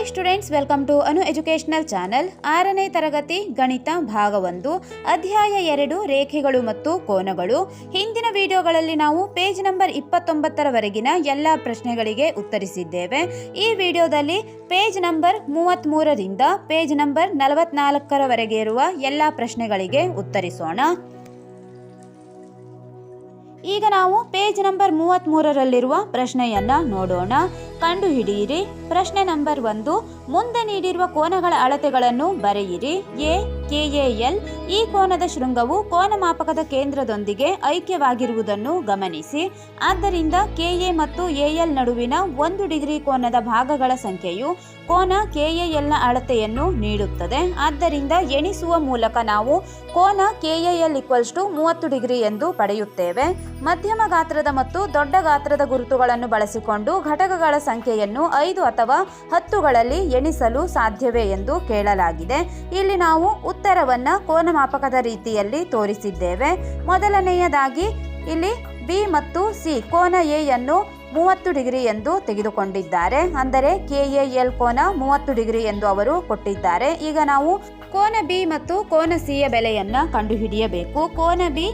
Hi students welcome to Anu educational channel ಆರನೇ ತರಗತಿ, ಗಣಿತ ಭಾಗ ಒಂದು, ಅಧ್ಯಾಯ ಎರಡು, ರೇಖೆಗಳು ಮತ್ತು ಕೋನಗಳು. ಹಿಂದಿನ ವಿಡಿಯೋಗಳಲ್ಲಿ ನಾವು ಪೇಜ್ ನಂಬರ್ ಇಪ್ಪತ್ತೊಂಬತ್ತರವರೆಗಿನ ಎಲ್ಲ ಪ್ರಶ್ನೆಗಳಿಗೆ ಉತ್ತರಿಸಿದ್ದೇವೆ. ಈ ವಿಡಿಯೋದಲ್ಲಿ ಪೇಜ್ ನಂಬರ್ ಮೂವತ್ತ್ಮೂರರಿಂದ ಪೇಜ್ ನಂಬರ್ ನಲವತ್ನಾಲ್ಕರವರೆಗೆ ಇರುವ ಎಲ್ಲ ಪ್ರಶ್ನೆಗಳಿಗೆ ಉತ್ತರಿಸೋಣ. ಈಗ ನಾವು ಪೇಜ್ ನಂಬರ್ ಮೂವತ್ತ್ಮೂರರಲ್ಲಿರುವ ಪ್ರಶ್ನೆಯನ್ನ ನೋಡೋಣ. ಕಂಡುಹಿಡಿಯಿರಿ. ಪ್ರಶ್ನೆ ನಂಬರ್ ಒಂದು. ಮುಂದೆ ನೀಡಿರುವ ಕೋನಗಳ ಅಳತೆಗಳನ್ನು ಬರೆಯಿರಿ. A, KAL. ಈ ಕೋನದ ಶೃಂಗವು ಕೋನ ಮಾಪಕದ ಕೇಂದ್ರದೊಂದಿಗೆ ಐಕ್ಯವಾಗಿರುವುದನ್ನು ಗಮನಿಸಿ. ಆದ್ದರಿಂದ ಕೆಎ ಮತ್ತು ಎಎಲ್ ನಡುವಿನ ಒಂದು ಡಿಗ್ರಿ ಕೋನದ ಭಾಗಗಳ ಸಂಖ್ಯೆಯು ಕೋನ ಕೆಎಎಲ್ನ ಅಳತೆಯನ್ನು ನೀಡುತ್ತದೆ. ಆದ್ದರಿಂದ ಎಣಿಸುವ ಮೂಲಕ ನಾವು ಕೋನ ಕೆಎಎಲ್ ಈಕ್ವಲ್ಸ್ ಟು ಮೂವತ್ತು ಡಿಗ್ರಿ ಎಂದು ಪಡೆಯುತ್ತೇವೆ. ಮಧ್ಯಮ ಗಾತ್ರದ ಮತ್ತು ದೊಡ್ಡ ಗಾತ್ರದ ಗುರುತುಗಳನ್ನು ಬಳಸಿಕೊಂಡು ಘಟಕಗಳ ಸಂಖ್ಯೆಯನ್ನು ಐದು ಅಥವಾ ಹತ್ತುಗಳಲ್ಲಿ ಎಣಿಸಲು ಸಾಧ್ಯವೇ ಎಂದು ಕೇಳಲಾಗಿದೆ. ಇಲ್ಲಿ ನಾವು ಉತ್ತರವನ್ನು ಕೋನಮಾಪಕದ ರೀತಿಯಲ್ಲಿ ತೋರಿಸಿದ್ದೇವೆ. ಮೊದಲನೆಯದಾಗಿ ಇಲ್ಲಿ ಬಿ ಮತ್ತು ಸಿ ಕೋನ ಎಯನ್ನು ಯನ್ನು ಮೂವತ್ತು ಡಿಗ್ರಿ ಎಂದು ತೆಗೆದುಕೊಂಡಿದ್ದಾರೆ. ಅಂದರೆ ಕೆ ಎ ಎಲ್ ಕೋನ ಮೂವತ್ತು ಡಿಗ್ರಿ ಎಂದು ಅವರು ಕೊಟ್ಟಿದ್ದಾರೆ. ಈಗ ನಾವು ಕೋನ ಬಿ ಮತ್ತು ಕೋನ ಸಿಯ ಬೆಲೆಯನ್ನು ಕಂಡುಹಿಡಿಯಬೇಕು. ಕೋನ ಬಿ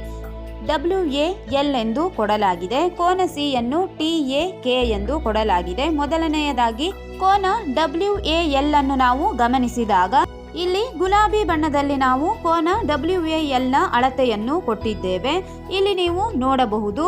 ಡಬ್ಲ್ಯೂ ಎ ಎಲ್ ಎಂದು ಕೊಡಲಾಗಿದೆ. ಕೋನ ಸಿ ಯನ್ನು ಟಿ ಎ ಕೆ ಎಂದು ಕೊಡಲಾಗಿದೆ. ಮೊದಲನೆಯದಾಗಿ ಕೋನ ಡಬ್ಲ್ಯೂ ಎ ಎಲ್ ಅನ್ನು ನಾವು ಗಮನಿಸಿದಾಗ ಇಲ್ಲಿ ಗುಲಾಬಿ ಬಣ್ಣದಲ್ಲಿ ನಾವು ಕೋನ ಡಬ್ಲ್ಯೂ ಎ ನ ಅಳತೆಯನ್ನು ಕೊಟ್ಟಿದ್ದೇವೆ. ಇಲ್ಲಿ ನೀವು ನೋಡಬಹುದು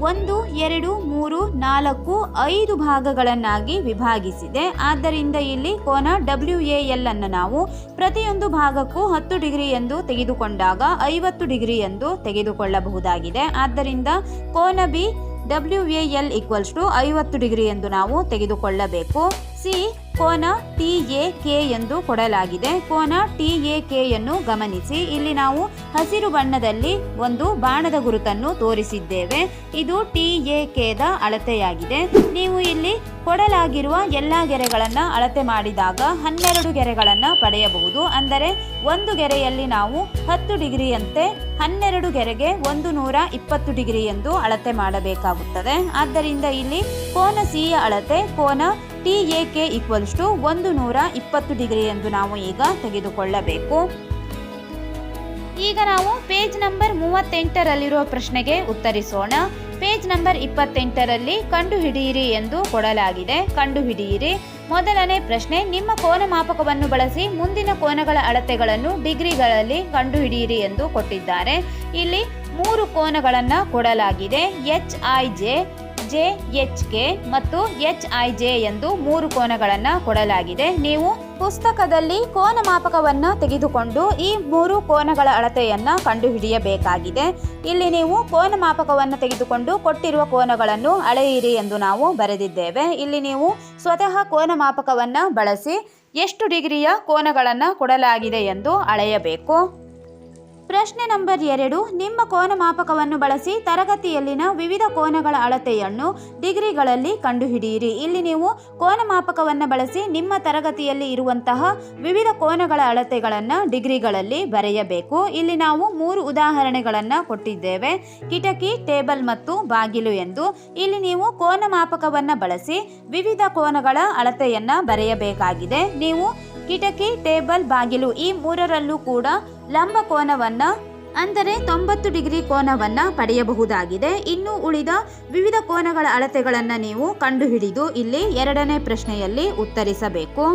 ಒಂದು, ಎರಡು, ಮೂರು, ನಾಲ್ಕು, ಐದು ಭಾಗಗಳನ್ನಾಗಿ ವಿಭಾಗಿಸಿದೆ. ಆದ್ದರಿಂದ ಇಲ್ಲಿ ಕೋನ ಡಬ್ಲ್ಯೂ ಎ ಎಲ್ ಅನ್ನು ನಾವು ಪ್ರತಿಯೊಂದು ಭಾಗಕ್ಕೂ ಹತ್ತು ಡಿಗ್ರಿ ಎಂದು ತೆಗೆದುಕೊಂಡಾಗ ಐವತ್ತು ಡಿಗ್ರಿ ಎಂದು ತೆಗೆದುಕೊಳ್ಳಬಹುದಾಗಿದೆ. ಆದ್ದರಿಂದ ಕೋನ B W A L equals to ಐವತ್ತು ಡಿಗ್ರಿ ಎಂದು ನಾವು ತೆಗೆದುಕೊಳ್ಳಬೇಕು. ಸಿ ಕೋನ ಟಿ ಎ ಕೆ ಎಂದು ಕೊಡಲಾಗಿದೆ. ಕೋನ ಟಿ ಎ ಕೆ ಯನ್ನು ಗಮನಿಸಿ. ಇಲ್ಲಿ ನಾವು ಹಸಿರು ಬಣ್ಣದಲ್ಲಿ ಒಂದು ಬಾಣದ ಗುರುತನ್ನು ತೋರಿಸಿದ್ದೇವೆ. ಇದು ಟಿ ಎ ಕೆದ ಅಳತೆಯಾಗಿದೆ. ನೀವು ಇಲ್ಲಿ ಕೊಡಲಾಗಿರುವ ಎಲ್ಲ ಗೆರೆಗಳನ್ನು ಅಳತೆ ಮಾಡಿದಾಗ ಹನ್ನೆರಡು ಗೆರೆಗಳನ್ನು ಪಡೆಯಬಹುದು. ಅಂದರೆ ಒಂದು ಗೆರೆಯಲ್ಲಿ ನಾವು ಹತ್ತು ಡಿಗ್ರಿಯಂತೆ ಹನ್ನೆರಡು ಗೆರೆಗೆ ಒಂದು ನೂರ ಇಪ್ಪತ್ತು ಡಿಗ್ರಿ ಎಂದು ಅಳತೆ ಮಾಡಬೇಕಾಗುತ್ತದೆ. ಆದ್ದರಿಂದ ಇಲ್ಲಿ ಕೋನ ಸಿಯ ಅಳತೆ, ಕೋನ T A K equals to ಒಂದು ನೂರ ಇಪ್ಪತ್ತು ಡಿಗ್ರಿ ಎಂದು ನಾವು ಈಗ ತೆಗೆದುಕೊಳ್ಳಬೇಕು. ಈಗ ನಾವು ಪೇಜ್ ನಂಬರ್ ಮೂವತ್ತೆಂಟರಲ್ಲಿರುವ ಪ್ರಶ್ನೆಗೆ ಉತ್ತರಿಸೋಣ. ಪೇಜ್ ನಂಬರ್ ಇಪ್ಪತ್ತೆಂಟರಲ್ಲಿ ಕಂಡುಹಿಡಿಯಿರಿ ಎಂದು ಕೊಡಲಾಗಿದೆ. ಕಂಡುಹಿಡಿಯಿರಿ. ಮೊದಲನೇ ಪ್ರಶ್ನೆ, ನಿಮ್ಮ ಕೋನ ಮಾಪಕವನ್ನು ಬಳಸಿ ಮುಂದಿನ ಕೋನಗಳ ಅಳತೆಗಳನ್ನು ಡಿಗ್ರಿಗಳಲ್ಲಿ ಕಂಡುಹಿಡಿಯಿರಿ ಎಂದು ಕೊಟ್ಟಿದ್ದಾರೆ. ಇಲ್ಲಿ ಮೂರು ಕೋನಗಳನ್ನು ಕೊಡಲಾಗಿದೆ. H I J J, H, K ಮತ್ತು ಎಚ್, ಐ, ಜೆ ಎಂದು ಮೂರು ಕೋನಗಳನ್ನು ಕೊಡಲಾಗಿದೆ. ನೀವು ಪುಸ್ತಕದಲ್ಲಿ ಕೋನ ಮಾಪಕವನ್ನು ತೆಗೆದುಕೊಂಡು ಈ ಮೂರು ಕೋನಗಳ ಅಳತೆಯನ್ನು ಕಂಡುಹಿಡಿಯಬೇಕಾಗಿದೆ. ಇಲ್ಲಿ ನೀವು ಕೋನ ಮಾಪಕವನ್ನು ತೆಗೆದುಕೊಂಡು ಕೊಟ್ಟಿರುವ ಕೋನಗಳನ್ನು ಅಳೆಯಿರಿ ಎಂದು ನಾವು ಬರೆದಿದ್ದೇವೆ. ಇಲ್ಲಿ ನೀವು ಸ್ವತಃ ಕೋನ ಮಾಪಕವನ್ನು ಬಳಸಿ ಎಷ್ಟು ಡಿಗ್ರಿಯ ಕೋನಗಳನ್ನು ಕೊಡಲಾಗಿದೆ ಎಂದು ಅಳೆಯಬೇಕು. ಪ್ರಶ್ನೆ ನಂಬರ್ ಎರಡು, ನಿಮ್ಮ ಕೋನ ಮಾಪಕವನ್ನು ಬಳಸಿ ತರಗತಿಯಲ್ಲಿನ ವಿವಿಧ ಕೋನಗಳ ಅಳತೆಯನ್ನು ಡಿಗ್ರಿಗಳಲ್ಲಿ ಕಂಡುಹಿಡಿಯಿರಿ. ಇಲ್ಲಿ ನೀವು ಕೋನ ಮಾಪಕವನ್ನು ಬಳಸಿ ನಿಮ್ಮ ತರಗತಿಯಲ್ಲಿ ಇರುವಂತಹ ವಿವಿಧ ಕೋನಗಳ ಅಳತೆಗಳನ್ನು ಡಿಗ್ರಿಗಳಲ್ಲಿ ಬರೆಯಬೇಕು. ಇಲ್ಲಿ ನಾವು ಮೂರು ಉದಾಹರಣೆಗಳನ್ನು ಕೊಟ್ಟಿದ್ದೇವೆ. ಕಿಟಕಿ, ಟೇಬಲ್ ಮತ್ತು ಬಾಗಿಲು ಎಂದು. ಇಲ್ಲಿ ನೀವು ಕೋನ ಮಾಪಕವನ್ನು ಬಳಸಿ ವಿವಿಧ ಕೋನಗಳ ಅಳತೆಯನ್ನು ಬರೆಯಬೇಕಾಗಿದೆ. ನೀವು ಕಿಟಕಿ, ಟೇಬಲ್, ಬಾಗಿಲು ಈ ಮೂರರಲ್ಲೂ ಕೂಡ ಲಂಬ ಕೋನವನ್ನ, ಅಂದರೆ ತೊಂಬತ್ತು ಡಿಗ್ರಿ ಕೋನವನ್ನ ಪಡೆಯಬಹುದಾಗಿದೆ. ಇನ್ನು ಉಳಿದ ವಿವಿಧ ಕೋನಗಳ ಅಳತೆಗಳನ್ನು ನೀವು ಕಂಡುಹಿಡಿದು ಇಲ್ಲಿ ಎರಡನೇ ಪ್ರಶ್ನೆಯಲ್ಲಿ ಉತ್ತರಿಸಬೇಕು.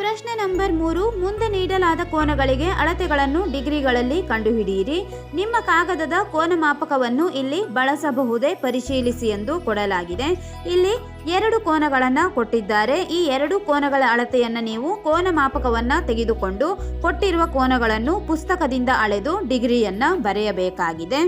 ಪ್ರಶ್ನೆ ನಂಬರ್ ಮೂರು, ಮುಂದೆ ನೀಡಲಾದ ಕೋನಗಳಿಗೆ ಅಳತೆಗಳನ್ನು ಡಿಗ್ರಿಗಳಲ್ಲಿ ಕಂಡುಹಿಡಿಯಿರಿ. ನಿಮ್ಮ ಕಾಗದದ ಕೋನ ಮಾಪಕವನ್ನು ಇಲ್ಲಿ ಬಳಸಬಹುದೇ ಪರಿಶೀಲಿಸಿ ಎಂದು ಕೊಡಲಾಗಿದೆ. ಇಲ್ಲಿ ಎರಡು ಕೋನಗಳನ್ನು ಕೊಟ್ಟಿದ್ದಾರೆ. ಈ ಎರಡು ಕೋನಗಳ ಅಳತೆಯನ್ನು ನೀವು ಕೋನ ಮಾಪಕವನ್ನು ತೆಗೆದುಕೊಂಡು ಕೊಟ್ಟಿರುವ ಕೋನಗಳನ್ನು ಪುಸ್ತಕದಿಂದ ಅಳೆದು ಡಿಗ್ರಿಯನ್ನು ಬರೆಯಬೇಕಾಗಿದೆ.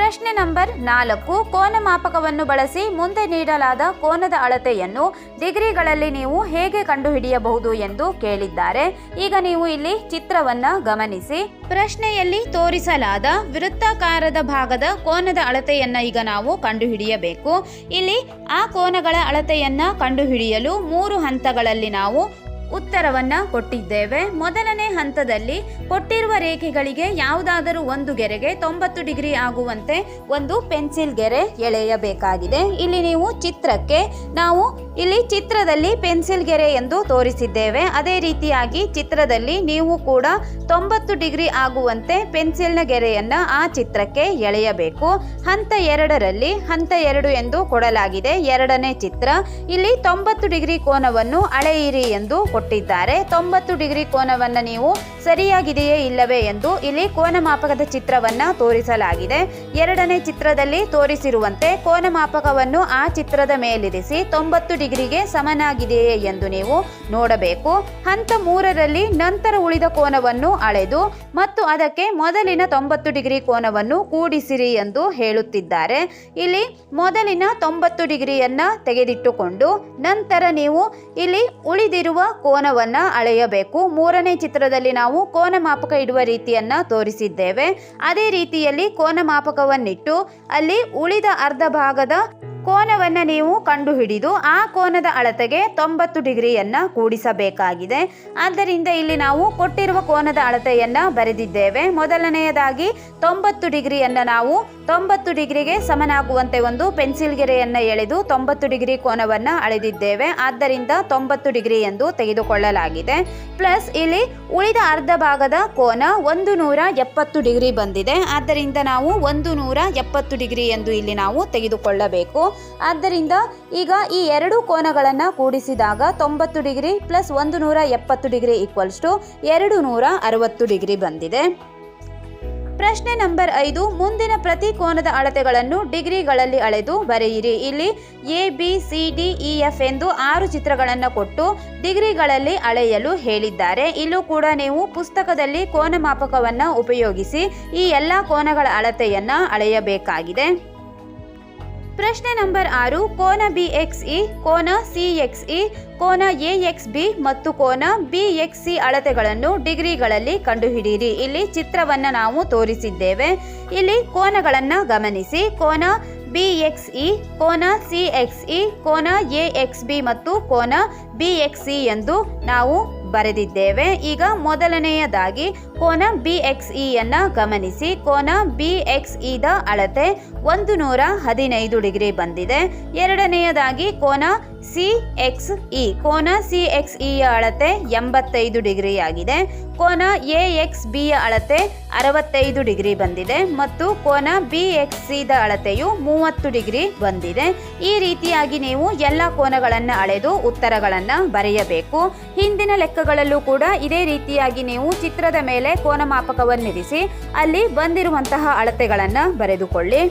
ಪ್ರಶ್ನೆ ನಂಬರ್ ನಾಲ್ಕು. ಕೋನ ಮಾಪಕವನ್ನು ಬಳಸಿ ಮುಂದೆ ನೀಡಲಾದ ಕೋನದ ಅಳತೆಯನ್ನು ಡಿಗ್ರಿಗಳಲ್ಲಿ ನೀವು ಹೇಗೆ ಕಂಡುಹಿಡಿಯಬಹುದು ಎಂದು ಕೇಳಿದ್ದಾರೆ. ಈಗ ನೀವು ಇಲ್ಲಿ ಚಿತ್ರವನ್ನ ಗಮನಿಸಿ. ಪ್ರಶ್ನೆಯಲ್ಲಿ ತೋರಿಸಲಾದ ವೃತ್ತಾಕಾರದ ಭಾಗದ ಕೋನದ ಅಳತೆಯನ್ನ ಈಗ ನಾವು ಕಂಡುಹಿಡಿಯಬೇಕು. ಇಲ್ಲಿ ಆ ಕೋನಗಳ ಅಳತೆಯನ್ನ ಕಂಡುಹಿಡಿಯಲು ಮೂರು ಹಂತಗಳಲ್ಲಿ ನಾವು ಉತ್ತರವನ್ನ ಕೊಟ್ಟಿದ್ದೇವೆ. ಮೊದಲನೇ ಹಂತದಲ್ಲಿ ಕೊಟ್ಟಿರುವ ರೇಖೆಗಳಿಗೆ ಯಾವುದಾದರೂ ಒಂದು ಗೆರೆಗೆ ತೊಂಬತ್ತು ಡಿಗ್ರಿ ಆಗುವಂತೆ ಒಂದು ಪೆನ್ಸಿಲ್ ಗೆರೆ ಎಳೆಯಬೇಕಾಗಿದೆ. ಇಲ್ಲಿ ನೀವು ಚಿತ್ರಕ್ಕೆ ನಾವು ಇಲ್ಲಿ ಚಿತ್ರದಲ್ಲಿ ಪೆನ್ಸಿಲ್ ಗೆರೆ ಎಂದು ತೋರಿಸಿದ್ದೇವೆ. ಅದೇ ರೀತಿಯಾಗಿ ಚಿತ್ರದಲ್ಲಿ ನೀವು ಕೂಡ ತೊಂಬತ್ತು ಡಿಗ್ರಿ ಆಗುವಂತೆ ಪೆನ್ಸಿಲ್ನ ಗೆರೆಯನ್ನು ಆ ಚಿತ್ರಕ್ಕೆ ಎಳೆಯಬೇಕು. ಹಂತ ಎರಡರಲ್ಲಿ ಹಂತ ಎರಡು ಎಂದು ಕೊಡಲಾಗಿದೆ. ಎರಡನೇ ಚಿತ್ರ, ಇಲ್ಲಿ ತೊಂಬತ್ತು ಡಿಗ್ರಿ ಕೋನವನ್ನು ಅಳೆಯಿರಿ ಎಂದು ಕೊಟ್ಟಿದ್ದಾರೆ. ತೊಂಬತ್ತು ಡಿಗ್ರಿ ಕೋನವನ್ನು ನೀವು ಸರಿಯಾಗಿದೆಯೇ ಇಲ್ಲವೇ ಎಂದು ಇಲ್ಲಿ ಕೋನ ಮಾಪಕದ ಚಿತ್ರವನ್ನ ತೋರಿಸಲಾಗಿದೆ. ಎರಡನೇ ಚಿತ್ರದಲ್ಲಿ ತೋರಿಸಿರುವಂತೆ ಕೋನ ಮಾಪಕವನ್ನು ಆ ಚಿತ್ರದ ಮೇಲಿರಿಸಿ ತೊಂಬತ್ತು ಡಿಗ್ರಿಗೆ ಸಮನಾಗಿದೆಯೇ ಎಂದು ನೀವು ನೋಡಬೇಕು. ಹಂತ ಮೂರರಲ್ಲಿ ನಂತರ ಉಳಿದ ಕೋನವನ್ನು ಅಳೆದು ಮತ್ತು ಅದಕ್ಕೆ ಮೊದಲಿನ ತೊಂಬತ್ತು ಡಿಗ್ರಿ ಕೋನವನ್ನು ಕೂಡಿಸಿರಿ ಎಂದು ಹೇಳುತ್ತಿದ್ದಾರೆ. ಇಲ್ಲಿ ಮೊದಲಿನ ತೊಂಬತ್ತು ಡಿಗ್ರಿಯನ್ನು ತೆಗೆದಿಟ್ಟುಕೊಂಡು ನಂತರ ನೀವು ಇಲ್ಲಿ ಉಳಿದಿರುವ ಕೋನವನ್ನ ಅಳೆಯಬೇಕು. ಮೂರನೇ ಚಿತ್ರದಲ್ಲಿ ನಾವು ಕೋನ ಮಾಪಕ ಇಡುವ ರೀತಿಯನ್ನ ತೋರಿಸಿದ್ದೇವೆ. ಅದೇ ರೀತಿಯಲ್ಲಿ ಕೋನ ಮಾಪಕವನ್ನಿಟ್ಟು ಅಲ್ಲಿ ಉಳಿದ ಅರ್ಧ ಭಾಗದ ಕೋನವನ್ನ ನೀವು ಕಂಡುಹಿಡಿದು ಆ ಕೋನದ ಅಳತೆಗೆ ತೊಂಬತ್ತು ಡಿಗ್ರಿಯನ್ನು ಕೂಡಿಸಬೇಕಾಗಿದೆ. ಆದ್ದರಿಂದ ಇಲ್ಲಿ ನಾವು ಕೊಟ್ಟಿರುವ ಕೋನದ ಅಳತೆಯನ್ನು ಬರೆದಿದ್ದೇವೆ. ಮೊದಲನೆಯದಾಗಿ ತೊಂಬತ್ತು ಡಿಗ್ರಿಯನ್ನು ನಾವು ತೊಂಬತ್ತು ಡಿಗ್ರಿಗೆ ಸಮನಾಗುವಂತೆ ಒಂದು ಪೆನ್ಸಿಲ್ ಗೆರೆಯನ್ನ ಎಳೆದು ತೊಂಬತ್ತು ಡಿಗ್ರಿ ಕೋನವನ್ನ ಅಳೆದಿದ್ದೇವೆ. ಆದ್ದರಿಂದ ತೊಂಬತ್ತು ಡಿಗ್ರಿ ಎಂದು ತೆಗೆದುಕೊಳ್ಳಲಾಗಿದೆ. ಪ್ಲಸ್ ಇಲ್ಲಿ ಉಳಿದ ಅರ್ಧ ಭಾಗದ ಕೋನ ಒಂದು ನೂರ ಎಪ್ಪತ್ತು ಡಿಗ್ರಿ ಬಂದಿದೆ. ಆದ್ದರಿಂದ ನಾವು ಒಂದು ನೂರ ಎಪ್ಪತ್ತು ಡಿಗ್ರಿ ಎಂದು ಇಲ್ಲಿ ನಾವು ತೆಗೆದುಕೊಳ್ಳಬೇಕು. ಆದ್ದರಿಂದ ಈಗ ಈ ಎರಡು ಕೋನಗಳನ್ನು ಕೂಡಿಸಿದಾಗ ತೊಂಬತ್ತು ಡಿಗ್ರಿ ಪ್ಲಸ್ ಒಂದು ನೂರ ಎಪ್ಪತ್ತು ಡಿಗ್ರಿ ಈಕ್ವಲ್ಸ್ ಟು ಎರಡು ನೂರ ಅರವತ್ತು ಡಿಗ್ರಿ ಬಂದಿದೆ. ಪ್ರಶ್ನೆ ನಂಬರ್ ಐದು, ಮುಂದಿನ ಪ್ರತಿ ಕೋನದ ಅಳತೆಗಳನ್ನು ಡಿಗ್ರಿಗಳಲ್ಲಿ ಅಳೆದು ಬರೆಯಿರಿ. ಇಲ್ಲಿ A B C D E F ಎಂದು ಆರು ಚಿತ್ರಗಳನ್ನು ಕೊಟ್ಟು ಡಿಗ್ರಿಗಳಲ್ಲಿ ಅಳೆಯಲು ಹೇಳಿದ್ದಾರೆ. ಇಲ್ಲೂ ಕೂಡ ನೀವು ಪುಸ್ತಕದಲ್ಲಿ ಕೋನ ಮಾಪಕವನ್ನು ಉಪಯೋಗಿಸಿ ಈ ಎಲ್ಲ ಕೋನಗಳ ಅಳತೆಯನ್ನು ಅಳೆಯಬೇಕಾಗಿದೆ. ಪ್ರಶ್ನೆ ನಂಬರ್ ಆರು, ಕೋನ ಬಿ ಎಕ್ಸ್ ಇ ಕೋನ ಸಿ ಎಕ್ಸ್ ಇ ಕೋನ ಎ ಎಕ್ಸ್ ಬಿ ಮತ್ತು ಕೋನ ಬಿ ಎಕ್ಸ್ ಸಿ ಅಳತೆಗಳನ್ನು ಡಿಗ್ರಿಗಳಲ್ಲಿ ಕಂಡುಹಿಡಿಯಿರಿ. ಇಲ್ಲಿ ಚಿತ್ರವನ್ನು ನಾವು ತೋರಿಸಿದ್ದೇವೆ. ಇಲ್ಲಿ ಕೋನಗಳನ್ನು ಗಮನಿಸಿ. ಕೋನ ಬಿ ಎಕ್ಸ್ ಇ ಕೋನ ಸಿ ಎಕ್ಸ್ ಇ ಕೋನ ಎ ಎಕ್ಸ್ ಬಿ ಮತ್ತು ಕೋನ ಬಿ ಎಕ್ಸ್ ಸಿ ಎಂದು ನಾವು ಬರೆದಿದ್ದೇವೆ. ಈಗ ಮೊದಲನೆಯದಾಗಿ ಕೋನ ಬಿ ಎಕ್ಸ್ ಇಯನ್ನು ಗಮನಿಸಿ. ಕೋನ ಬಿ ಎಕ್ಸ್ ಇದ ಅಳತೆ ಒಂದು ನೂರ ಹದಿನೈದು ಡಿಗ್ರಿ ಬಂದಿದೆ. ಎರಡನೆಯದಾಗಿ ಕೋನ ಸಿ ಎಕ್ಸ್ ಇ ಕೋನ ಸಿ ಎಕ್ಸ್ ಇಯ ಅಳತೆ ಎಂಬತ್ತೈದು ಡಿಗ್ರಿ ಆಗಿದೆ. ಕೋನ ಎ ಎಕ್ಸ್ ಬಿಯ ಅಳತೆ ಅರವತ್ತೈದು ಡಿಗ್ರಿ ಬಂದಿದೆ ಮತ್ತು ಕೋನ ಬಿ ಎಕ್ಸ್ ಸಿದ ಅಳತೆಯು ಮೂವತ್ತು ಡಿಗ್ರಿ ಬಂದಿದೆ. ಈ ರೀತಿಯಾಗಿ ನೀವು ಎಲ್ಲ ಕೋನಗಳನ್ನು ಅಳೆದು ಉತ್ತರಗಳನ್ನು ಬರೆಯಬೇಕು. ಹಿಂದಿನ ಲೆಕ್ಕಗಳಲ್ಲೂ ಕೂಡ ಇದೇ ರೀತಿಯಾಗಿ ನೀವು ಚಿತ್ರದ ಮೇಲೆ ಕೋನ ಮಾಪಕವನ್ನಿರಿಸಿ ಅಲ್ಲಿ ಬಂದಿರುವಂತಹ ಅಳತೆಗಳನ್ನು ಬರೆದುಕೊಳ್ಳಿ.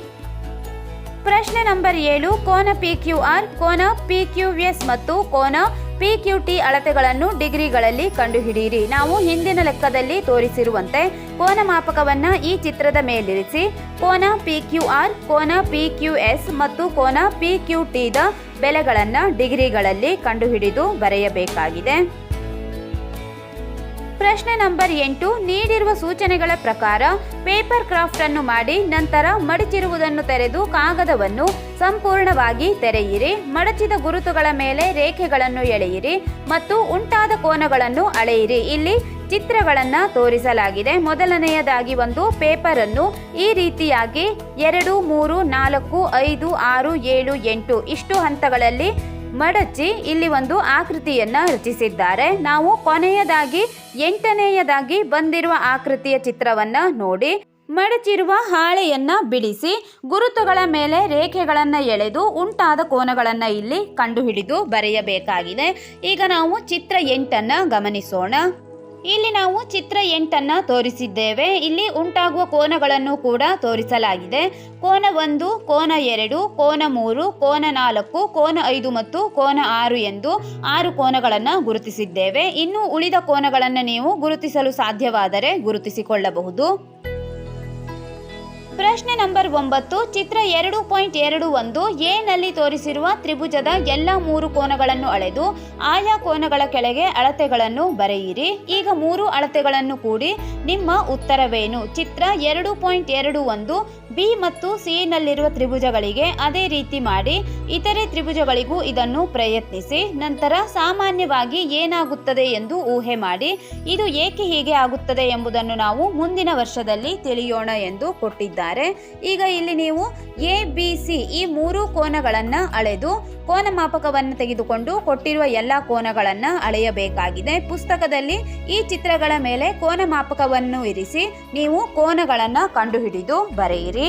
ಪ್ರಶ್ನೆ ನಂಬರ್ ಏಳು, ಕೋನ ಪಿ ಕ್ಯೂ ಆರ್ ಕೋನ ಪಿ ಕ್ಯೂ ಎಸ್ ಮತ್ತು ಕೋನ ಪಿ ಕ್ಯೂ ಟಿ ಅಳತೆಗಳನ್ನು ಡಿಗ್ರಿಗಳಲ್ಲಿ ಕಂಡುಹಿಡಿಯಿರಿ. ನಾವು ಹಿಂದಿನ ಲೆಕ್ಕದಲ್ಲಿ ತೋರಿಸಿರುವಂತೆ ಕೋನ ಮಾಪಕವನ್ನ ಈ ಚಿತ್ರದ ಮೇಲಿರಿಸಿ. ಕೋನ ಪಿ ಕ್ಯೂ ಆರ್ ಕೋನ ಪಿ ಕ್ಯೂ ಎಸ್ ಮತ್ತು ಕೋನ ಪಿ ಕ್ಯೂ ಟಿದ ಬೆಲೆಗಳನ್ನು ಡಿಗ್ರಿಗಳಲ್ಲಿ ಕಂಡುಹಿಡಿದು ಬರೆಯಬೇಕಾಗಿದೆ. ಪ್ರಶ್ನೆ ನಂಬರ್ ಎಂಟು ನೀಡಿರುವ ಸೂಚನೆಗಳ ಪ್ರಕಾರ ಪೇಪರ್ ಕ್ರಾಫ್ಟ್ ಅನ್ನು ಮಾಡಿ ನಂತರ ಮಡಚಿರುವುದನ್ನು ತೆರೆದು ಕಾಗದವನ್ನು ಸಂಪೂರ್ಣವಾಗಿ ತೆರೆಯಿರಿ. ಮಡಚಿದ ಗುರುತುಗಳ ಮೇಲೆ ರೇಖೆಗಳನ್ನು ಎಳೆಯಿರಿ ಮತ್ತು ಉಂಟಾದ ಕೋನಗಳನ್ನು ಅಳೆಯಿರಿ. ಇಲ್ಲಿ ಚಿತ್ರಗಳನ್ನ ತೋರಿಸಲಾಗಿದೆ. ಮೊದಲನೆಯದಾಗಿ ಒಂದು ಪೇಪರ್ ಅನ್ನು ಈ ರೀತಿಯಾಗಿ ಎರಡು, ಮೂರು, ನಾಲ್ಕು, ಐದು, ಆರು, ಏಳು, ಎಂಟು ಇಷ್ಟು ಹಂತಗಳಲ್ಲಿ ಮಡಚಿ ಇಲ್ಲಿ ಒಂದು ಆಕೃತಿಯನ್ನ ರಚಿಸಿದ್ದಾರೆ. ನಾವು ಕೊನೆಯದಾಗಿ, ಎಂಟನೆಯದಾಗಿ ಬಂದಿರುವ ಆಕೃತಿಯ ಚಿತ್ರವನ್ನ ನೋಡಿ. ಮಡಚಿರುವ ಹಾಳೆಯನ್ನ ಬಿಡಿಸಿ, ಗುರುತುಗಳ ಮೇಲೆ ರೇಖೆಗಳನ್ನು ಎಳೆದು, ಉಂಟಾದ ಕೋನಗಳನ್ನು ಇಲ್ಲಿ ಕಂಡುಹಿಡಿದು ಬರೆಯಬೇಕಾಗಿದೆ. ಈಗ ನಾವು ಚಿತ್ರ ಎಂಟನ್ನ ಗಮನಿಸೋಣ. ಇಲ್ಲಿ ನಾವು ಚಿತ್ರ ಎಂಟನ್ನು ತೋರಿಸಿದ್ದೇವೆ. ಇಲ್ಲಿ ಉಂಟಾಗುವ ಕೋನಗಳನ್ನು ಕೂಡ ತೋರಿಸಲಾಗಿದೆ. ಕೋನ ಒಂದು, ಕೋನ ಎರಡು, ಕೋನ ಮೂರು, ಕೋನ ನಾಲ್ಕು, ಕೋನ ಐದು ಮತ್ತು ಕೋನ ಆರು ಎಂದು ಆರು ಕೋನಗಳನ್ನು ಗುರುತಿಸಿದ್ದೇವೆ. ಇನ್ನು ಉಳಿದ ಕೋನಗಳನ್ನು ನೀವು ಗುರುತಿಸಲು ಸಾಧ್ಯವಾದರೆ ಗುರುತಿಸಿಕೊಳ್ಳಬಹುದು. ಪ್ರಶ್ನೆ ನಂಬರ್ ಒಂಬತ್ತು, ಚಿತ್ರ ಎರಡು ಪಾಯಿಂಟ್ ಎರಡು ಒಂದು ಎನಲ್ಲಿ ನಲ್ಲಿ ತೋರಿಸಿರುವ ತ್ರಿಭುಜದ ಎಲ್ಲ ಮೂರು ಕೋನಗಳನ್ನು ಅಳೆದು ಆಯಾ ಕೋನಗಳ ಕೆಳಗೆ ಅಳತೆಗಳನ್ನು ಬರೆಯಿರಿ. ಈಗ ಮೂರು ಅಳತೆಗಳನ್ನು ಕೂಡಿ ನಿಮ್ಮ ಉತ್ತರವೇನು? ಚಿತ್ರ ಎರಡು ಪಾಯಿಂಟ್ ಎರಡು ಒಂದು ಬಿ ಮತ್ತು ಸಿ ನಲ್ಲಿರುವ ತ್ರಿಭುಜಗಳಿಗೆ ಅದೇ ರೀತಿ ಮಾಡಿ ಇತರೆ ತ್ರಿಭುಜಗಳಿಗೂ ಇದನ್ನು ಪ್ರಯತ್ನಿಸಿ, ನಂತರ ಸಾಮಾನ್ಯವಾಗಿ ಏನಾಗುತ್ತದೆ ಎಂದು ಊಹೆ ಮಾಡಿ, ಇದು ಏಕೆ ಹೀಗೆ ಆಗುತ್ತದೆ ಎಂಬುದನ್ನು ನಾವು ಮುಂದಿನ ವರ್ಷದಲ್ಲಿ ತಿಳಿಯೋಣ ಎಂದು ಕೊಟ್ಟಿದ್ದಾರೆ. ಈಗ ಇಲ್ಲಿ ನೀವು ಎ, ಬಿ, ಸಿ ಈ ಮೂರು ಕೋನಗಳನ್ನು ಅಳೆದು ಕೋನ ಮಾಪಕವನ್ನು ತೆಗೆದುಕೊಂಡು ಕೊಟ್ಟಿರುವ ಎಲ್ಲ ಕೋನಗಳನ್ನು ಅಳೆಯಬೇಕಾಗಿದೆ. ಪುಸ್ತಕದಲ್ಲಿ ಈ ಚಿತ್ರಗಳ ಮೇಲೆ ಕೋನ ಮಾಪಕವನ್ನು ಇರಿಸಿ, ನೀವು ಕೋನಗಳನ್ನು ಕಂಡುಹಿಡಿದು ಬರೆಯಿರಿ.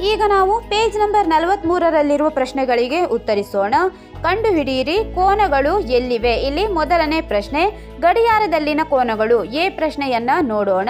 ಈಗ ನಾವು ಪೇಜ್ ನಂಬರ್ ನಲವತ್ಮೂರರಲ್ಲಿರುವ ಪ್ರಶ್ನೆಗಳಿಗೆ ಉತ್ತರಿಸೋಣ. ಕಂಡುಹಿಡಿಯಿರಿ, ಕೋನಗಳು ಎಲ್ಲಿವೆ? ಇಲ್ಲಿ ಮೊದಲನೇ ಪ್ರಶ್ನೆ, ಗಡಿಯಾರದಲ್ಲಿನ ಕೋನಗಳು. ಎ ಪ್ರಶ್ನೆಯನ್ನ ನೋಡೋಣ.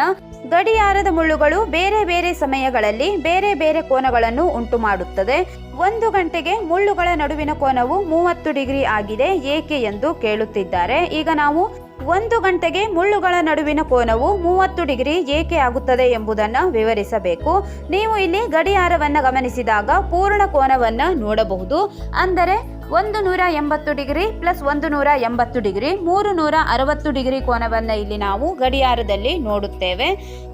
ಗಡಿಯಾರದ ಮುಳ್ಳುಗಳು ಬೇರೆ ಬೇರೆ ಸಮಯಗಳಲ್ಲಿ ಬೇರೆ ಬೇರೆ ಕೋನಗಳನ್ನು ಉಂಟು ಮಾಡುತ್ತದೆ ಒಂದು ಗಂಟೆಗೆ ಮುಳ್ಳುಗಳ ನಡುವಿನ ಕೋನವು ಮೂವತ್ತು ಡಿಗ್ರಿ ಆಗಿದೆ, ಏಕೆ ಎಂದು ಕೇಳುತ್ತಿದ್ದಾರೆ. ಈಗ ನಾವು ಒಂದು ಗಂಟೆಗೆ ಮುಳ್ಳುಗಳ ನಡುವಿನ ಕೋನವು ಮೂವತ್ತು ಡಿಗ್ರಿ ಏಕೆ ಆಗುತ್ತದೆ ಎಂಬುದನ್ನು ವಿವರಿಸಬೇಕು. ನೀವು ಇಲ್ಲಿ ಗಡಿಯಾರವನ್ನು ಗಮನಿಸಿದಾಗ ಪೂರ್ಣ ಕೋನವನ್ನು ನೋಡಬಹುದು. ಅಂದರೆ ಒಂದು ನೂರ ಎಂಬತ್ತು ಡಿಗ್ರಿ ಪ್ಲಸ್ ಒಂದು ನೂರ ಎಂಬತ್ತು ಡಿಗ್ರಿ, ಮೂರು ನೂರ ಅರವತ್ತು ಡಿಗ್ರಿ ಕೋನವನ್ನು ಇಲ್ಲಿ ನಾವು ಗಡಿಯಾರದಲ್ಲಿ ನೋಡುತ್ತೇವೆ.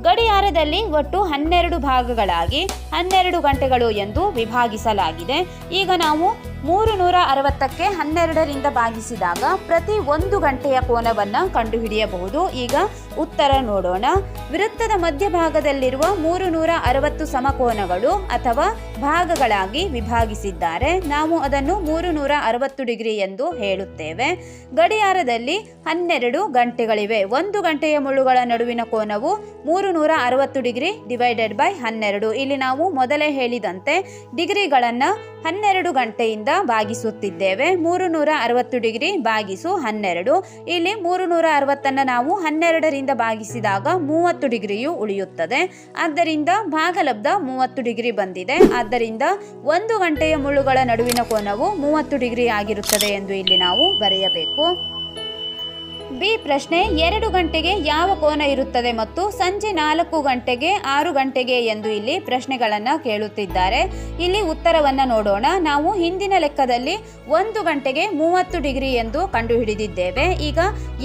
ಗಡಿಯಾರದಲ್ಲಿ ಒಟ್ಟು ಹನ್ನೆರಡು ಭಾಗಗಳಾಗಿ ಹನ್ನೆರಡು ಗಂಟೆಗಳು ಎಂದು ವಿಭಾಗಿಸಲಾಗಿದೆ. ಈಗ ನಾವು ಮೂರು ನೂರ ಅರವತ್ತಕ್ಕೆ ಹನ್ನೆರಡರಿಂದ ಭಾಗಿಸಿದಾಗ ಪ್ರತಿ ಒಂದು ಗಂಟೆಯ ಕೋನವನ್ನು ಕಂಡುಹಿಡಿಯಬಹುದು. ಈಗ ಉತ್ತರ ನೋಡೋಣ. ವೃತ್ತದ ಮಧ್ಯಭಾಗದಲ್ಲಿರುವ ಮೂರು ನೂರ ಅರವತ್ತು ಸಮಕೋನಗಳು ಅಥವಾ ಭಾಗಗಳಾಗಿ ವಿಭಾಗಿಸಿದ್ದಾರೆ. ನಾವು ಅದನ್ನು ಮೂರು ನೂರ ಅರವತ್ತು ಡಿಗ್ರಿ ಎಂದು ಹೇಳುತ್ತೇವೆ. ಗಡಿಯಾರದಲ್ಲಿ ಹನ್ನೆರಡು ಗಂಟೆಗಳಿವೆ. ಒಂದು ಗಂಟೆಯ ಮುಳ್ಳುಗಳ ನಡುವಿನ ಕೋನವು ಮೂರು ನೂರ ಅರವತ್ತು ಡಿಗ್ರಿ ಡಿವೈಡೆಡ್ ಬೈ ಹನ್ನೆರಡು. ಇಲ್ಲಿ ನಾವು ಮೊದಲೇ ಹೇಳಿದಂತೆ ಡಿಗ್ರಿಗಳನ್ನು ಹನ್ನೆರಡು ಗಂಟೆಯಿಂದ ಭಾಗಿಸುತ್ತಿದ್ದೇವೆ. ಮೂರು ನೂರ ಅರವತ್ತು ಡಿಗ್ರಿ ಭಾಗಿಸು ಹನ್ನೆರಡು. ಇಲ್ಲಿ ಮೂರು ನೂರ ಅರವತ್ತನ್ನು ನಾವು ಹನ್ನೆರಡರಿಂದ ಭಾಗಿಸಿದಾಗ ಮೂವತ್ತು ಡಿಗ್ರಿಯು ಉಳಿಯುತ್ತದೆ. ಆದ್ದರಿಂದ ಭಾಗಲಬ್ಧ ಮೂವತ್ತು ಡಿಗ್ರಿ ಬಂದಿದೆ. ಆದ್ದರಿಂದ ಒಂದು ಗಂಟೆಯ ಮುಳ್ಳುಗಳ ನಡುವಿನ ಕೋನವು ಮೂವತ್ತು ಡಿಗ್ರಿ ಆಗಿರುತ್ತದೆ ಎಂದು ಇಲ್ಲಿ ನಾವು ಬರೆಯಬೇಕು. ಬಿ ಪ್ರಶ್ನೆ ಎರಡು ಗಂಟೆಗೆ ಯಾವ ಕೋನ ಇರುತ್ತದೆ ಮತ್ತು ಸಂಜೆ ನಾಲ್ಕು ಗಂಟೆಗೆ ಆರು ಗಂಟೆಗೆ ಎಂದು ಇಲ್ಲಿ ಪ್ರಶ್ನೆಗಳನ್ನು ಕೇಳುತ್ತಿದ್ದಾರೆ. ಇಲ್ಲಿ ಉತ್ತರವನ್ನು ನೋಡೋಣ. ನಾವು ಹಿಂದಿನ ಲೆಕ್ಕದಲ್ಲಿ ಒಂದು ಗಂಟೆಗೆ ಮೂವತ್ತು ಡಿಗ್ರಿ ಎಂದು ಕಂಡುಹಿಡಿದಿದ್ದೇವೆ. ಈಗ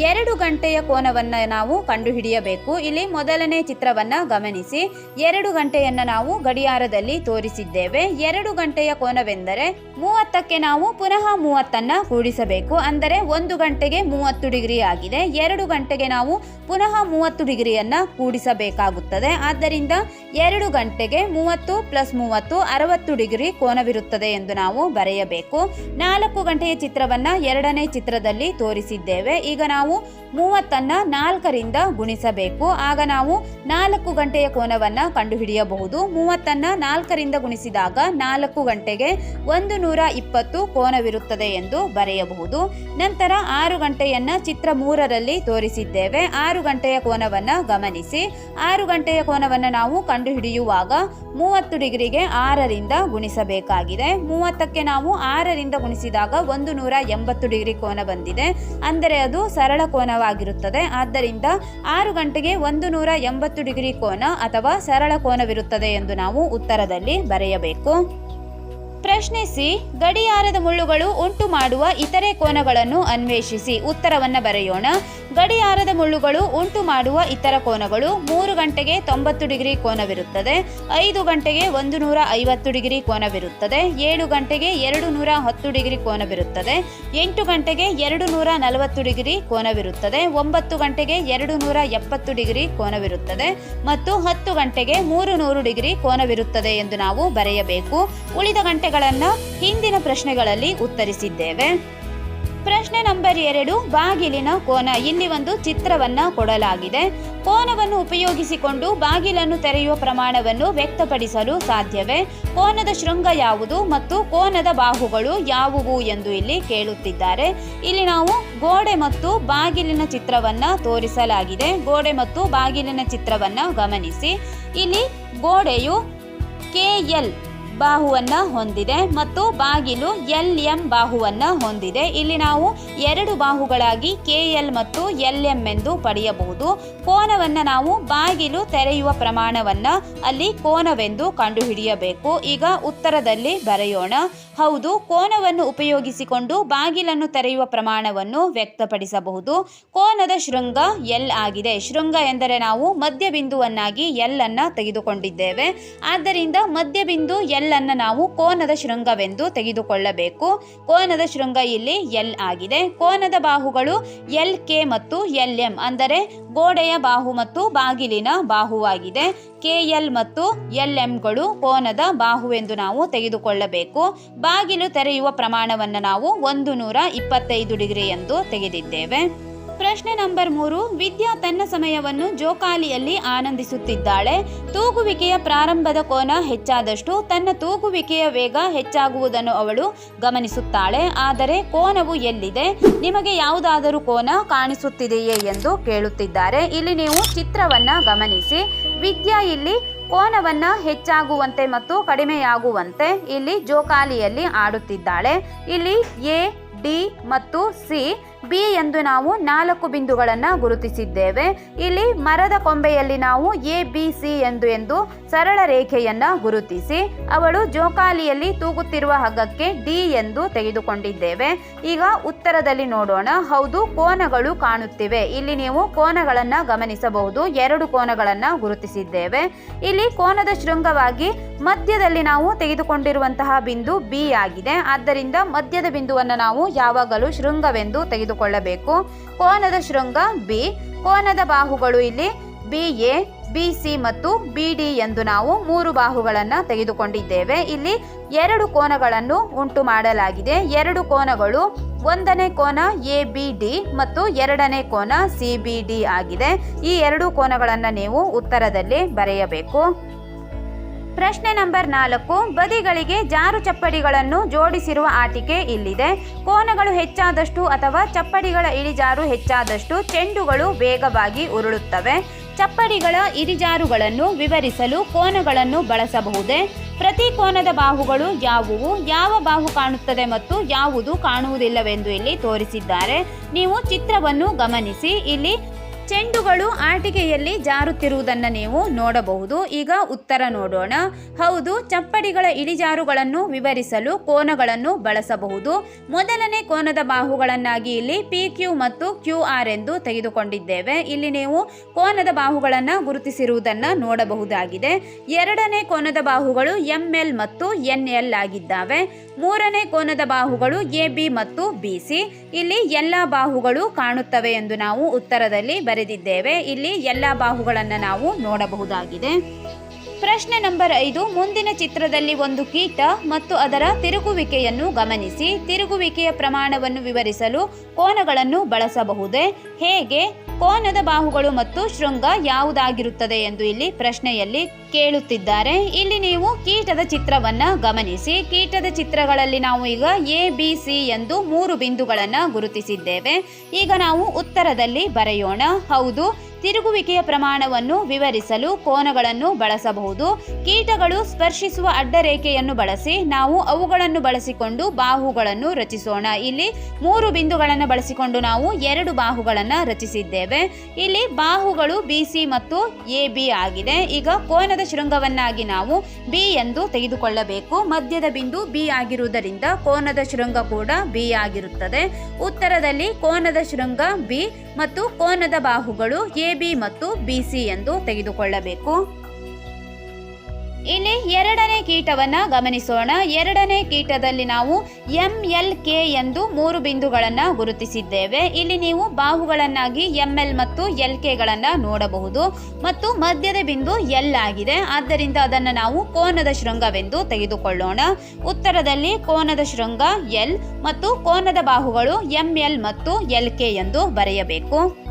ಎರಡು ಗಂಟೆಯ ಕೋನವನ್ನು ನಾವು ಕಂಡುಹಿಡಿಯಬೇಕು. ಇಲ್ಲಿ ಮೊದಲನೇ ಚಿತ್ರವನ್ನು ಗಮನಿಸಿ. ಎರಡು ಗಂಟೆಯನ್ನು ನಾವು ಗಡಿಯಾರದಲ್ಲಿ ತೋರಿಸಿದ್ದೇವೆ. ಎರಡು ಗಂಟೆಯ ಕೋನವೆಂದರೆ ಮೂವತ್ತಕ್ಕೆ ನಾವು ಪುನಃ ಮೂವತ್ತನ್ನು ಕೂಡಿಸಬೇಕು. ಅಂದರೆ ಒಂದು ಗಂಟೆಗೆ ಮೂವತ್ತು ಡಿಗ್ರಿ ಆಗಿದೆ ಎರಡು ಗಂಟೆಗೆ ನಾವು ಪುನಃ ಮೂವತ್ತು ಡಿಗ್ರಿಯನ್ನು ಕೂಡಿಸಬೇಕಾಗುತ್ತದೆ. ಆದ್ದರಿಂದ ಎರಡು ಗಂಟೆಗೆ ಮೂವತ್ತು ಪ್ಲಸ್ ಮೂವತ್ತು ಅರವತ್ತು ಡಿಗ್ರಿ ಕೋನವಿರುತ್ತದೆ ಎಂದು ನಾವು ಬರೆಯಬೇಕು. ನಾಲ್ಕು ಗಂಟೆಯ ಚಿತ್ರವನ್ನು ಎರಡನೇ ಚಿತ್ರದಲ್ಲಿ ತೋರಿಸಿದ್ದೇವೆ. ಈಗ ನಾವು ಮೂವತ್ತನ್ನು ನಾಲ್ಕರಿಂದ ಗುಣಿಸಬೇಕು. ಆಗ ನಾವು ನಾಲ್ಕು ಗಂಟೆಯ ಕೋನವನ್ನು ಕಂಡುಹಿಡಿಯಬಹುದು. ಮೂವತ್ತನ್ನು ನಾಲ್ಕರಿಂದ ಗುಣಿಸಿದಾಗ ನಾಲ್ಕು ಗಂಟೆಗೆ ಒಂದು ನೂರ ಇಪ್ಪತ್ತು ಕೋನವಿರುತ್ತದೆ ಎಂದು ಬರೆಯಬಹುದು. ನಂತರ ಆರು ಗಂಟೆಯನ್ನು ಚಿತ್ರ ಮೂರರಲ್ಲಿ ತೋರಿಸಿದ್ದೇವೆ. ಆರು ಗಂಟೆಯ ಕೋನವನ್ನು ಗಮನಿಸಿ. ಆರು ಗಂಟೆಯ ಕೋನವನ್ನು ನಾವು ಕಂಡುಹಿಡಿಯುವಾಗ ಮೂವತ್ತು ಡಿಗ್ರಿಗೆ ಆರರಿಂದ ಗುಣಿಸಬೇಕಾಗಿದೆ. ಮೂವತ್ತಕ್ಕೆ ನಾವು ಆರರಿಂದ ಗುಣಿಸಿದಾಗ ಒಂದು ನೂರ ಎಂಬತ್ತು ಡಿಗ್ರಿ ಕೋನ ಬಂದಿದೆ. ಅಂದರೆ ಅದು ಸರಳ ಕೋನವಾಗಿರುತ್ತದೆ. ಆದ್ದರಿಂದ ಆರು ಗಂಟೆಗೆ ಒಂದು ನೂರ ಎಂಬತ್ತು ಡಿಗ್ರಿ ಕೋನ ಅಥವಾ ಸರಳ ಕೋನವಿರುತ್ತದೆ ಎಂದು ನಾವು ಉತ್ತರದಲ್ಲಿ ಬರೆಯಬೇಕು. ಪ್ರಶ್ನೆ ಸಿ ಗಡಿಯಾರದ ಮುಳ್ಳುಗಳು ಉಂಟು ಮಾಡುವ ಇತರೆ ಕೋನಗಳನ್ನು ಅನ್ವೇಷಿಸಿ ಉತ್ತರವನ್ನು ಬರೆಯೋಣ. ಗಡಿಯಾರದ ಮುಳ್ಳುಗಳು ಉಂಟು ಮಾಡುವ ಇತರ ಕೋನಗಳು ಮೂರು ಗಂಟೆಗೆ ತೊಂಬತ್ತು ಡಿಗ್ರಿ ಕೋನವಿರುತ್ತದೆ, ಐದು ಗಂಟೆಗೆ ಒಂದು ನೂರ ಐವತ್ತು ಡಿಗ್ರಿ ಕೋನವಿರುತ್ತದೆ, ಏಳು ಗಂಟೆಗೆ ಎರಡು ನೂರ ಹತ್ತು ಡಿಗ್ರಿ ಕೋನವಿರುತ್ತದೆ, ಎಂಟು ಗಂಟೆಗೆ ಎರಡು ನೂರ ನಲವತ್ತು ಡಿಗ್ರಿ ಕೋನವಿರುತ್ತದೆ, ಒಂಬತ್ತು ಗಂಟೆಗೆ ಎರಡು ನೂರ ಎಪ್ಪತ್ತು ಡಿಗ್ರಿ ಕೋನವಿರುತ್ತದೆ ಮತ್ತು ಹತ್ತು ಗಂಟೆಗೆ ಮೂರು ನೂರು ಡಿಗ್ರಿ ಕೋನವಿರುತ್ತದೆ ಎಂದು ನಾವು ಬರೆಯಬೇಕು. ಉಳಿದ ಗಂಟೆಗಳನ್ನು ಹಿಂದಿನ ಪ್ರಶ್ನೆಗಳಲ್ಲಿ ಉತ್ತರಿಸಿದ್ದೇವೆ. ಪ್ರಶ್ನೆ ನಂಬರ್ ಎರಡು, ಬಾಗಿಲಿನ ಕೋನ. ಇಲ್ಲಿ ಒಂದು ಚಿತ್ರವನ್ನ ಕೊಡಲಾಗಿದೆ. ಕೋನವನ್ನು ಉಪಯೋಗಿಸಿಕೊಂಡು ಬಾಗಿಲನ್ನು ತೆರೆಯುವ ಪ್ರಮಾಣವನ್ನು ವ್ಯಕ್ತಪಡಿಸಲು ಸಾಧ್ಯವೇ? ಕೋನದ ಶೃಂಗ ಯಾವುದು ಮತ್ತು ಕೋನದ ಬಾಹುಗಳು ಯಾವುವು ಎಂದು ಇಲ್ಲಿ ಕೇಳುತ್ತಿದ್ದಾರೆ. ಇಲ್ಲಿ ನಾವು ಗೋಡೆ ಮತ್ತು ಬಾಗಿಲಿನ ಚಿತ್ರವನ್ನ ತೋರಿಸಲಾಗಿದೆ. ಗೋಡೆ ಮತ್ತು ಬಾಗಿಲಿನ ಚಿತ್ರವನ್ನ ಗಮನಿಸಿ. ಇಲ್ಲಿ ಗೋಡೆಯು ಕೆ ಎಲ್ ಬಾಹುವನ್ನ ಹೊಂದಿದೆ ಮತ್ತು ಬಾಗಿಲು ಎಲ್ ಎಂ ಬಾಹುವನ್ನ ಹೊಂದಿದೆ. ಇಲ್ಲಿ ನಾವು ಎರಡು ಬಾಹುಗಳಾಗಿ ಕೆ ಎಲ್ ಮತ್ತು ಎಲ್ ಎಂ ಎಂದು ಪಡೆಯಬಹುದು. ಕೋನವನ್ನ ನಾವು ಬಾಗಿಲು ತೆರೆಯುವ ಪ್ರಮಾಣವನ್ನು ಅಲ್ಲಿ ಕೋನವೆಂದು ಕಂಡುಹಿಡಿಯಬೇಕು. ಈಗ ಉತ್ತರದಲ್ಲಿ ಬರೆಯೋಣ. ಹೌದು, ಕೋನವನ್ನು ಉಪಯೋಗಿಸಿಕೊಂಡು ಬಾಗಿಲನ್ನು ತೆರೆಯುವ ಪ್ರಮಾಣವನ್ನು ವ್ಯಕ್ತಪಡಿಸಬಹುದು. ಕೋನದ ಶೃಂಗ ಎಲ್ ಆಗಿದೆ. ಶೃಂಗ ಎಂದರೆ ನಾವು ಮಧ್ಯಬಿಂದುವನ್ನಾಗಿ ಎಲ್ ಅನ್ನು ತೆಗೆದುಕೊಂಡಿದ್ದೇವೆ. ಆದ್ದರಿಂದ ಮಧ್ಯಬಿಂದು ಎಲ್ ಅನ್ನ ನಾವು ಕೋನದ ಶೃಂಗವೆಂದು ತೆಗೆದುಕೊಳ್ಳಬೇಕು. ಕೋನದ ಶೃಂಗ ಇಲ್ಲಿ ಎಲ್ ಆಗಿದೆ. ಕೋನದ ಬಾಹುಗಳು ಎಲ್ ಕೆ ಮತ್ತು ಎಲ್ ಎಂ ಅಂದರೆ ಗೋಡೆಯ ಬಾಹು ಮತ್ತು ಬಾಗಿಲಿನ ಬಾಹುವಾಗಿದೆ. ಕೆ ಎಲ್ ಮತ್ತು ಎಲ್ ಎಂಗಳು ಕೋನದ ಬಾಹುವೆಂದು ನಾವು ತೆಗೆದುಕೊಳ್ಳಬೇಕು. ಬಾಗಿಲು ತೆರೆಯುವ ಪ್ರಮಾಣವನ್ನು ನಾವು ಒಂದು ನೂರ ಇಪ್ಪತ್ತೈದು ಡಿಗ್ರಿ ಎಂದು ತೆಗೆದಿದ್ದೇವೆ. ಪ್ರಶ್ನೆ ನಂಬರ್ ಮೂರು, ವಿದ್ಯಾ ತನ್ನ ಸಮಯವನ್ನು ಜೋಕಾಲಿಯಲ್ಲಿ ಆನಂದಿಸುತ್ತಿದ್ದಾಳೆ. ತೂಗುವಿಕೆಯ ಪ್ರಾರಂಭದ ಕೋನ ಹೆಚ್ಚಾದಷ್ಟು ತನ್ನ ತೂಗುವಿಕೆಯ ವೇಗ ಹೆಚ್ಚಾಗುವುದನ್ನು ಅವಳು ಗಮನಿಸುತ್ತಾಳೆ. ಆದರೆ ಕೋನವು ಎಲ್ಲಿದೆ? ನಿಮಗೆ ಯಾವುದಾದರೂ ಕೋನ ಕಾಣಿಸುತ್ತಿದೆಯೇ ಎಂದು ಕೇಳುತ್ತಿದ್ದಾರೆ. ಇಲ್ಲಿ ನೀವು ಚಿತ್ರವನ್ನ ಗಮನಿಸಿ. ವಿದ್ಯಾ ಇಲ್ಲಿ ಕೋನವನ್ನ ಹೆಚ್ಚಾಗುವಂತೆ ಮತ್ತು ಕಡಿಮೆಯಾಗುವಂತೆ ಇಲ್ಲಿ ಜೋಕಾಲಿಯಲ್ಲಿ ಆಡುತ್ತಿದ್ದಾಳೆ. ಇಲ್ಲಿ ಎ, ಡಿ ಮತ್ತು ಸಿ ಬಿ ಎಂದು ನಾವು ನಾಲ್ಕು ಬಿಂದುಗಳನ್ನು ಗುರುತಿಸಿದ್ದೇವೆ. ಇಲ್ಲಿ ಮರದ ಕೊಂಬೆಯಲ್ಲಿ ನಾವು ಎ, ಬಿ, ಸಿ ಎಂದು ಎಂದು ಸರಳ ರೇಖೆಯನ್ನು ಗುರುತಿಸಿ, ಅವಳು ಜೋಕಾಲಿಯಲ್ಲಿ ತೂಗುತ್ತಿರುವ ಹಗ್ಗಕ್ಕೆ ಡಿ ಎಂದು ತೆಗೆದುಕೊಂಡಿದ್ದೇವೆ. ಈಗ ಉತ್ತರದಲ್ಲಿ ನೋಡೋಣ. ಹೌದು, ಕೋನಗಳು ಕಾಣುತ್ತಿವೆ. ಇಲ್ಲಿ ನೀವು ಕೋನಗಳನ್ನು ಗಮನಿಸಬಹುದು. ಎರಡು ಕೋನಗಳನ್ನು ಗುರುತಿಸಿದ್ದೇವೆ. ಇಲ್ಲಿ ಕೋನದ ಶೃಂಗವಾಗಿ ಮಧ್ಯದಲ್ಲಿ ನಾವು ತೆಗೆದುಕೊಂಡಿರುವಂತಹ ಬಿಂದು ಬಿ ಆಗಿದೆ. ಆದ್ದರಿಂದ ಮಧ್ಯದ ಬಿಂದುವನ್ನು ನಾವು ಯಾವಾಗಲೂ ಶೃಂಗವೆಂದು ತೆಗೆದುಕೊಳ್ಳಬೇಕು ಕೋನದ ಶೃಂಗ ಬಿ. ಕೋನದ ಬಾಹುಗಳು ಇಲ್ಲಿ ಬಿ ಎ, ಬಿ ಸಿ ಮತ್ತು ಬಿ ಡಿ ಎಂದು ನಾವು ಮೂರು ಬಾಹುಗಳನ್ನು ತೆಗೆದುಕೊಂಡಿದ್ದೇವೆ. ಇಲ್ಲಿ ಎರಡು ಕೋನಗಳನ್ನು ಉಂಟು ಮಾಡಲಾಗಿದೆ. ಎರಡು ಕೋನಗಳು ಒಂದನೇ ಕೋನ ಎ, ಬಿ, ಡಿ ಮತ್ತು ಎರಡನೇ ಕೋನ ಸಿ, ಬಿ, ಡಿ ಆಗಿದೆ. ಈ ಎರಡು ಕೋನಗಳನ್ನು ನೀವು ಉತ್ತರದಲ್ಲಿ ಬರೆಯಬೇಕು. ಪ್ರಶ್ನೆ ನಂಬರ್ ನಾಲ್ಕು, ಬದಿಗಳಿಗೆ ಜಾರು ಚಪ್ಪಡಿಗಳನ್ನು ಜೋಡಿಸಿರುವ ಆಟಿಕೆ ಇಲ್ಲಿದೆ. ಕೋನಗಳು ಹೆಚ್ಚಾದಷ್ಟು ಅಥವಾ ಚಪ್ಪಡಿಗಳ ಇಳಿಜಾರು ಹೆಚ್ಚಾದಷ್ಟು ಚೆಂಡುಗಳು ವೇಗವಾಗಿ ಉರುಳುತ್ತವೆ. ಚಪ್ಪಡಿಗಳ ಇಳಿಜಾರುಗಳನ್ನು ವಿವರಿಸಲು ಕೋನಗಳನ್ನು ಬಳಸಬಹುದೇ? ಪ್ರತಿ ಕೋನದ ಬಾಹುಗಳು ಯಾವುವು, ಯಾವ ಬಾಹು ಕಾಣುತ್ತದೆ ಮತ್ತು ಯಾವುದು ಕಾಣುವುದಿಲ್ಲವೆಂದು ಇಲ್ಲಿ ತೋರಿಸಿದ್ದಾರೆ. ನೀವು ಚಿತ್ರವನ್ನು ಗಮನಿಸಿ, ಇಲ್ಲಿ ಚೆಂಡುಗಳು ಆಟಿಕೆಯಲ್ಲಿ ಜಾರುತ್ತಿರುವುದನ್ನು ನೀವು ನೋಡಬಹುದು. ಈಗ ಉತ್ತರ ನೋಡೋಣ. ಹೌದು, ಚಪ್ಪಡಿಗಳ ಇಳಿಜಾರುಗಳನ್ನು ವಿವರಿಸಲು ಕೋನಗಳನ್ನು ಬಳಸಬಹುದು. ಮೊದಲನೇ ಕೋನದ ಬಾಹುಗಳನ್ನಾಗಿ ಇಲ್ಲಿ ಪಿ ಕ್ಯೂ ಮತ್ತು ಕ್ಯೂ ಆರ್ ಎಂದು ತೆಗೆದುಕೊಂಡಿದ್ದೇವೆ. ಇಲ್ಲಿ ನೀವು ಕೋನದ ಬಾಹುಗಳನ್ನು ಗುರುತಿಸಿರುವುದನ್ನು ನೋಡಬಹುದಾಗಿದೆ. ಎರಡನೇ ಕೋನದ ಬಾಹುಗಳು ಎಂ ಎಲ್ ಮತ್ತು ಎನ್ ಎಲ್ ಆಗಿದ್ದಾವೆ. ಮೂರನೇ ಕೋನದ ಬಾಹುಗಳು ಎ ಮತ್ತು ಬಿ ಸಿ ಇಲ್ಲಿ ಎಲ್ಲ ಬಾಹುಗಳು ಕಾಣುತ್ತವೆ ಎಂದು ನಾವು ಉತ್ತರದಲ್ಲಿ ಬರೆದಿದ್ದೇವೆ. ಇಲ್ಲಿ ಎಲ್ಲ ಬಾಹುಗಳನ್ನು ನಾವು ನೋಡಬಹುದಾಗಿದೆ. ಪ್ರಶ್ನೆ ನಂಬರ್ ಐದು, ಮುಂದಿನ ಚಿತ್ರದಲ್ಲಿ ಒಂದು ಕೀಟ ಮತ್ತು ಅದರ ತಿರುಗುವಿಕೆಯನ್ನು ಗಮನಿಸಿ. ತಿರುಗುವಿಕೆಯ ಪ್ರಮಾಣವನ್ನು ವಿವರಿಸಲು ಕೋನಗಳನ್ನು ಬಳಸಬಹುದೇ? ಹೇಗೆ? ಕೋನದ ಬಾಹುಗಳು ಮತ್ತು ಶೃಂಗ ಯಾವುದಾಗಿರುತ್ತದೆ ಎಂದು ಇಲ್ಲಿ ಪ್ರಶ್ನೆಯಲ್ಲಿ ಕೇಳುತ್ತಿದ್ದಾರೆ. ಇಲ್ಲಿ ನೀವು ಕೀಟದ ಚಿತ್ರವನ್ನ ಗಮನಿಸಿ. ಕೀಟದ ಚಿತ್ರಗಳಲ್ಲಿ ನಾವು ಈಗ ಎ ಬಿ ಸಿ ಎಂದು ಮೂರು ಬಿಂದುಗಳನ್ನು ಗುರುತಿಸಿದ್ದೇವೆ. ಈಗ ನಾವು ಉತ್ತರದಲ್ಲಿ ಬರೆಯೋಣ. ಹೌದು ತಿರುಗುವಿಕೆಯ ಪ್ರಮಾಣವನ್ನು ವಿವರಿಸಲು ಕೋನಗಳನ್ನು ಬಳಸಬಹುದು. ಕೀಟಗಳು ಸ್ಪರ್ಶಿಸುವ ಅಡ್ಡರೇಖೆಯನ್ನು ಬಳಸಿ ನಾವು ಅವುಗಳನ್ನು ಬಳಸಿಕೊಂಡು ಬಾಹುಗಳನ್ನು ರಚಿಸೋಣ. ಇಲ್ಲಿ ಮೂರು ಬಿಂದುಗಳನ್ನು ಬಳಸಿಕೊಂಡು ನಾವು ಎರಡು ಬಾಹುಗಳನ್ನು ರಚಿಸಿದ್ದೇವೆ. ಇಲ್ಲಿ ಬಾಹುಗಳು ಬಿ ಸಿ ಮತ್ತು ಎ ಬಿ ಆಗಿದೆ. ಈಗ ಕೋನದ ಶೃಂಗವನ್ನಾಗಿ ನಾವು ಬಿ ಎಂದು ತೆಗೆದುಕೊಳ್ಳಬೇಕು. ಮಧ್ಯದ ಬಿಂದು ಬಿ ಆಗಿರುವುದರಿಂದ ಕೋನದ ಶೃಂಗ ಕೂಡ ಬಿ ಆಗಿರುತ್ತದೆ. ಉತ್ತರದಲ್ಲಿ ಕೋನದ ಶೃಂಗ ಬಿ ಮತ್ತು ಕೋನದ ಬಾಹುಗಳು ಎ ಬಿ ಮತ್ತು ಬಿ ಸಿ ಎಂದು ತೆಗೆದುಕೊಳ್ಳಬೇಕು. ಇಲ್ಲಿ ಎರಡನೇ ಕೀಟವನ್ನ ಗಮನಿಸೋಣ. ಎರಡನೇ ಕೀಟದಲ್ಲಿ ನಾವು ಎಂ ಎಲ್ ಕೆ ಎಂದು ಮೂರು ಬಿಂದುಗಳನ್ನು ಗುರುತಿಸಿದ್ದೇವೆ. ಇಲ್ಲಿ ನೀವು ಬಾಹುಗಳನ್ನಾಗಿ ಎಂ ಎಲ್ ಮತ್ತು ಎಲ್ ಕೆಗಳನ್ನು ನೋಡಬಹುದು. ಮತ್ತು ಮಧ್ಯದ ಬಿಂದು ಎಲ್ ಆಗಿದೆ. ಆದ್ದರಿಂದ ಅದನ್ನು ನಾವು ಕೋನದ ಶೃಂಗವೆಂದು ತೆಗೆದುಕೊಳ್ಳೋಣ. ಉತ್ತರದಲ್ಲಿ ಕೋನದ ಶೃಂಗ ಎಲ್ ಮತ್ತು ಕೋನದ ಬಾಹುಗಳು ಎಂ ಎಲ್ ಮತ್ತು ಎಲ್ ಕೆ ಎಂದು ಬರೆಯಬೇಕು.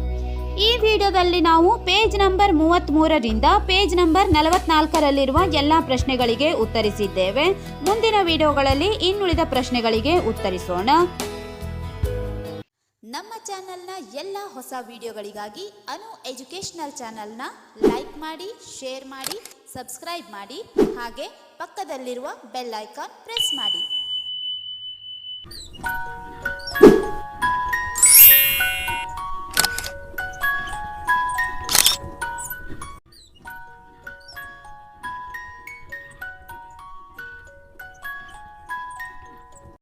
ಈ ವಿಡಿಯೋದಲ್ಲಿ ನಾವು ಪೇಜ್ ನಂಬರ್ ಮೂವತ್ತ್ಮೂರರಿಂದ ಪೇಜ್ ನಂಬರ್ ನಲವತ್ನಾಲ್ಕರಲ್ಲಿರುವ ಎಲ್ಲ ಪ್ರಶ್ನೆಗಳಿಗೆ ಉತ್ತರಿಸಿದ್ದೇವೆ. ಮುಂದಿನ ವಿಡಿಯೋಗಳಲ್ಲಿ ಇನ್ನುಳಿದ ಪ್ರಶ್ನೆಗಳಿಗೆ ಉತ್ತರಿಸೋಣ. ನಮ್ಮ ಚಾನೆಲ್ನ ಎಲ್ಲ ಹೊಸ ವಿಡಿಯೋಗಳಿಗಾಗಿ ಅನು ಎಜುಕೇಷನಲ್ ಚಾನೆಲ್ನ ಲೈಕ್ ಮಾಡಿ, ಶೇರ್ ಮಾಡಿ, ಸಬ್ಸ್ಕ್ರೈಬ್ ಮಾಡಿ, ಹಾಗೆ ಪಕ್ಕದಲ್ಲಿರುವ ಬೆಲ್ ಐಕಾನ್ ಪ್ರೆಸ್ ಮಾಡಿ.